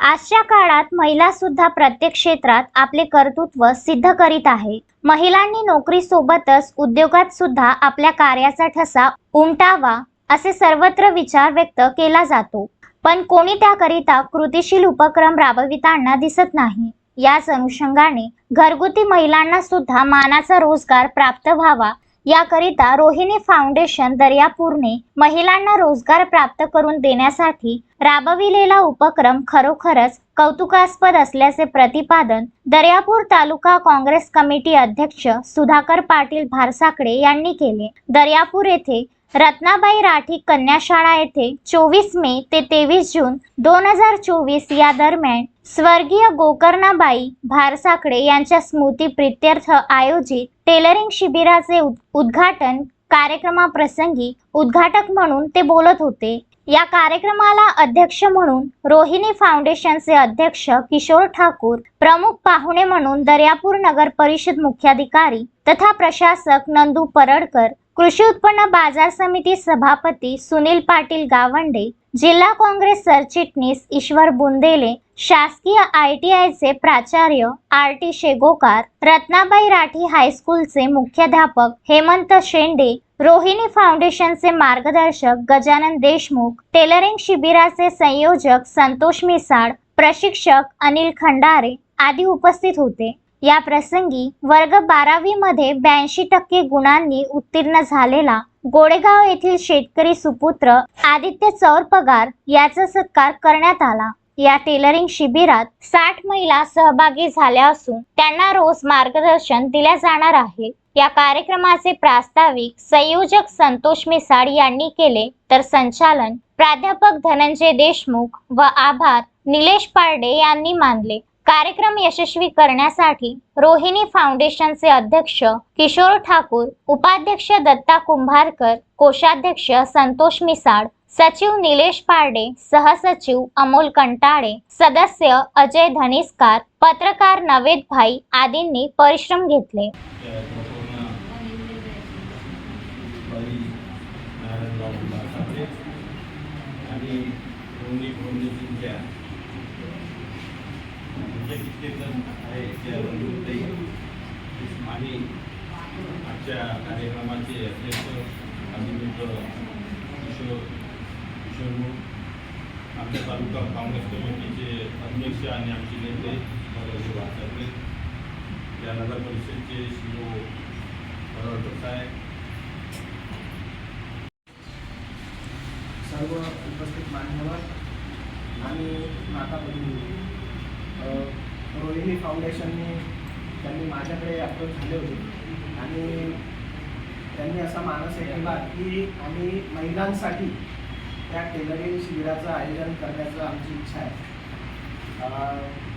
आजच्या काळात महिला सुद्धा प्रत्येक क्षेत्रात आपले कर्तृत्व सिद्ध करीत आहे. महिलांनी नोकरी सोबतच उद्योगात सुद्धा आपल्या कार्याचा ठसा उमटावा असे सर्वत्र विचार व्यक्त केला जातो. पण कोणी त्याकरिता कृतीशील उपक्रम राबविताना दिसत नाही. याच अनुषंगाने घरगुती महिलांना सुद्धा मानाचा रोजगार प्राप्त व्हावा याकरिता रोहिणी फाउंडेशन दर्यापूरने महिलांना रोजगार प्राप्त करून देण्यासाठी राबविलेला उपक्रम खरोखरच कौतुकास्पद असल्याचे प्रतिपादन दर्यापूर तालुका काँग्रेस कमिटी अध्यक्ष सुधाकर पाटील भारसाकडे यांनी केले. दर्यापूर येथे रत्नाबाई राठी कन्याशाळा येथे चोवीस मे ते तेवीस जून दोन हजार चोवीस या दरम्यान स्वर्गीय गोकर्णाबाई भारसाकडे यांच्या स्मृती प्रित्यर्थ आयोजित टेलरिंग शिबिराचे उद- उद्घाटन कार्यक्रमाप्रसंगी उद्घाटक म्हणून ते बोलत होते. या कार्यक्रमाला अध्यक्ष म्हणून रोहिणी फाउंडेशनचे अध्यक्ष किशोर ठाकूर प्रमुख पाहुणे म्हणून दर्यापूर नगर परिषद मुख्याधिकारी तथा प्रशासक नंदू परडकर कृषी उत्पन्न बाजार समिती सभापती सुनील पाटील गावंडे जिल्हा काँग्रेस सरचिटणीस ईश्वर बुंदेले शासकीय आय टी आयचे प्राचार्य आर टी शेगोकार रत्नाबाई राठी हायस्कूलचे मुख्याध्यापक हेमंत शेंडे रोहिणी फाउंडेशनचे मार्गदर्शक गजानन देशमुख टेलरिंग शिबिराचे संयोजक संतोष मिसाळ प्रशिक्षक अनिल खंडारे आदी उपस्थित होते. या प्रसंगी वर्ग बारावी मध्ये ब्याऐंशी टक्के गुणांनी उत्तीर्ण झालेला गोडेगाव येथील शेतकरी सुपुत्र आदित्य चौर पगार याचा सत्कार करण्यात आला. या टेलरिंग शिबिरात साठ महिला सहभागी झाल्या असून त्यांना रोज मार्गदर्शन दिल्या जाणार आहे. या कार्यक्रमाचे प्रास्ताविक संयोजक संतोष मिसाळ यांनी केले. तर संचालन प्राध्यापक धनंजय देशमुख व आभार निलेश पारडे यांनी मानले. कार्यक्रम यशस्वी करण्यासाठी रोहिणी फाउंडेशनचे अध्यक्ष किशोर ठाकूर उपाध्यक्ष दत्ता कुंभारकर कोषाध्यक्ष संतोष मिसाळ सचिव निलेश पारडे सहसचिव अमोल कंटाळे सदस्य अजय धनिस्कार पत्रकार नवेद भाई आदींनी परिश्रम घेतले. आणि आमचे फाउंडेशनच्या जे जण आहे त्या बंधुताई आणि आजच्या कार्यक्रमाचे अध्यक्ष अभिनेत किशोर किशोरमुख आमच्या तालुका काँग्रेस कमिटीचे अध्यक्ष आणि आमचे नेते भगवती वाचवले. या नगर परिषदचे शिरो परवडकर साहेब. सर्व उपस्थित मान्यवर आणि माता भगिनी रोहिणी फाउंडेशनने त्यांनी माझ्याकडे अप्रोच झाले होते. आणि त्यांनी असा मानस हे केला की आम्ही महिलांसाठी त्या टेलरिंग शिबिराचं आयोजन करण्याचं आमची इच्छा आहे.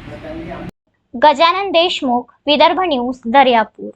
तर त्यांनी गजानन देशमुख विदर्भ न्यूज दर्यापूर.